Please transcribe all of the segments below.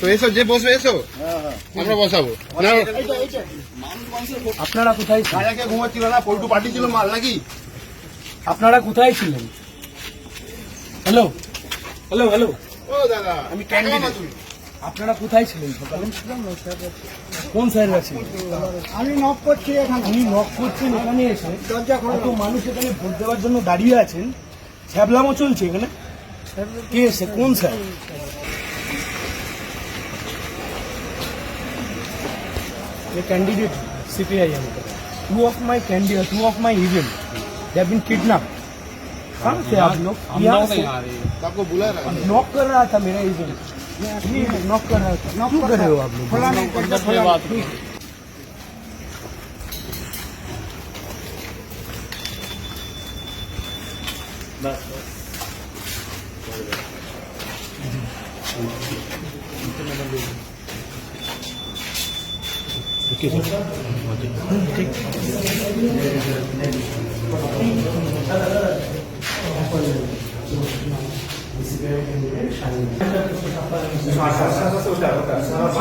তো এসো যে বসবে এসো। হ্যাঁ হ্যাঁ। আমরা বসাবো। আপনারা কোথায় ছিলেন? রাজাকে ঘুমাচ্ছিল না পল্টু পাঠিয়েছিল মাল নাকি? আপনারা কোথায় ছিলেন? হ্যালো? Hello hello? ও দাদা আমি ক্যান্ডিডেট আপনারা কোথায় ছিলেন সকালে? কোন স্যার আছে আমি নক করছি এখানে। উনি নক করছেন এখানে এসে। দরজা খোলা। কত মানুষ এখানে ভোট দেওয়ার জন্য দাঁড়িয়ে আছেন? ছ্যাবলামো চলছে এখানে। कि से कौन सा ये candidate CPI M two of my candidate two of my event they have been kidnap कहाँ से आप लोग? यहाँ से। तो आपको बुला रहा है। नॉक कर रहा था मेरा इवेंट नॉक कर रहा था। नॉक कर रहे हो आप लोग? खुला नहीं करता खुला बात बस बस। ঠিক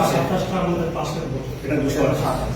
সাতাশটা আমাদের পাশের এটা দুশো সাতাশ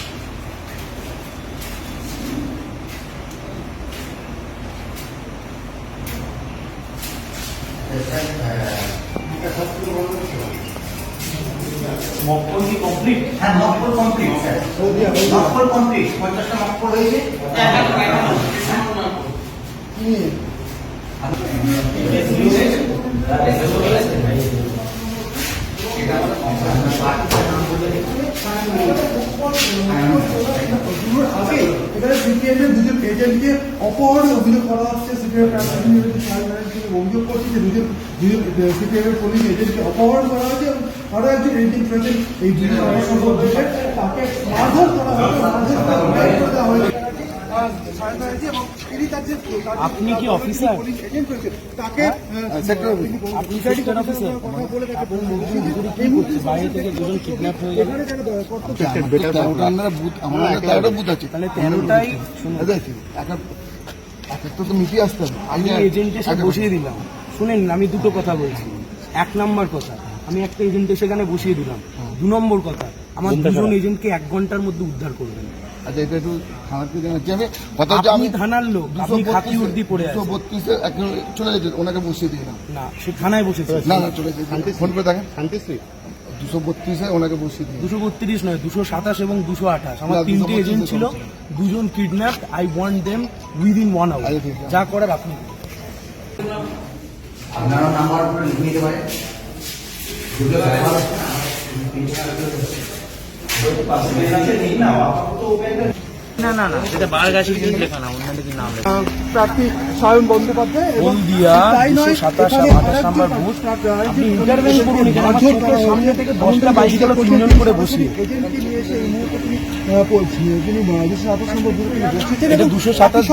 ডিপার্টমেন্ট আমি দিচ্ছি হ্যাঁ কমপ্লিট স্যার কমপ্লিট পঞ্চাশটা হয়েছে অভিযোগ করা হচ্ছে সিপিএম অভিযোগ করছে যে দুজন দুজন সিপিএম এর পুলিশ এজেন্টকে অপহরণ করা হয়েছে এবং আরও একজন এজেন্ট রয়েছেন এই দুজন অসম্ভব বিষয়। তাকে মারধর করা হয়েছে মারধর করে দেওয়া হয়েছে। আপনি কি অফিসার? পুলিশ এজেন্ট রয়েছে তাকে আপনি সেক্টর অফিসার বাইরে থেকে দুজন কিডন্যাপ হয়ে গেল বুথ আমরা তেরোটা বুথ আছে। তাহলে তেরোটাই একটা এক তো মিটিয়ে আসতে হবে। আমি বসিয়ে দিলাম। শুনেন আমি দুটো কথা বলছি। এক নম্বর কথা আমি একটা এজেন্টের সেখানে বসিয়ে দিলাম। দু নম্বর কথা আমার দুজন এজেন্টকে এক ঘণ্টার মধ্যে উদ্ধার করবেন। আচ্ছা এটা একটু থানাতে জানাচ্ছি আমি। কথা হচ্ছে আমি থানার লোক আপনি খাকি উর্দি পড়ে আছেন। বত্রিশে এখন চলে যেতে ওনাকে বসিয়ে দিয়ে না সে থানায় বসেছে। না না চলে যেতে ফোন করে দেখেন। দুশো বত্রিশে ওনাকে বসিয়ে দুশো বত্রিশ নয় দুশো সাতাশ এবং দুশো আঠাশ। আমার তিনটে এজেন্ট ছিল দুজন kidnap I want them within one hour যা করার আপনি আপনারা নাম্বার লিখে নিতে পারেন। না না না এটা বারগাছি লেখা না অন্য নাম লেখা। সায়ন বন্দ্যোপাধ্যায় হলদিয়া দুশো সাতাশ এখানে আঠাশ নাম্বার বুথ। আপনি ইন্টারভেন করুন এখানে আমার চোখের সামনে থেকে দশটা গেল তিনজন করে বসিয়ে। দুশো সাতাশ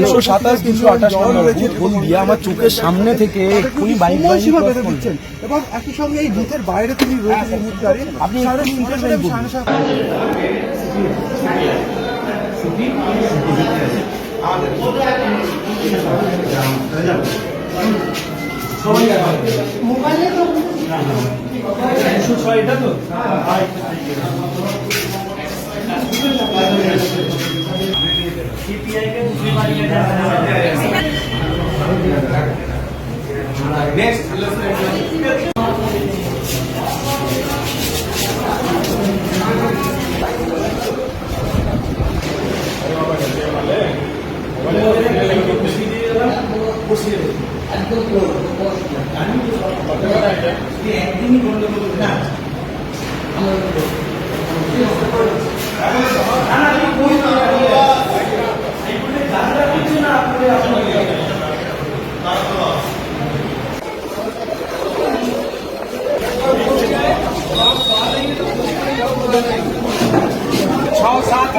দুশো সাতাশ দুশো আঠাশ নম্বর বুথ হলদিয়া আমার চোখের সামনে এক্ষুনি বাইক। দিচ্ছেন। এবং একই সঙ্গে এই বুথের বাইরে তিনি রয়েছেন এই মুহূর্তে আপনি করুন। আমাদের। মোবাইলে তো একশো ছয়টা তো? নেক্সট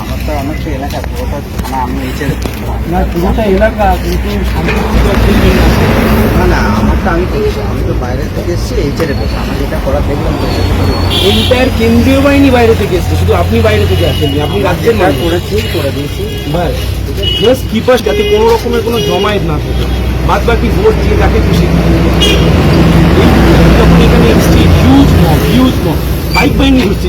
আমার তো অনেকটা এলাকা পুরোটা থানা আমি নিচে না পুরোটা এলাকা কিন্তু না না আমারটা আমি তো আমি তো বাইরে থেকে এসেছি আমার যেটা করা দেখলাম এন্টায়ার কেন্দ্রীয় বাহিনী বাইরে থেকে এসছে শুধু আপনি বাইরে থেকে আসেননি আপনি রাজ্যের করেছি করে দিয়েছি। বাস জাস্ট কিপাস যাতে কোনো রকমের কোনো জমায়েত না থাকে। বাদ বাকি ভোট দিয়ে যাকে খুশি যখন এখানে এসছি huge mob huge mob bike বাহিনী ঘুরছে?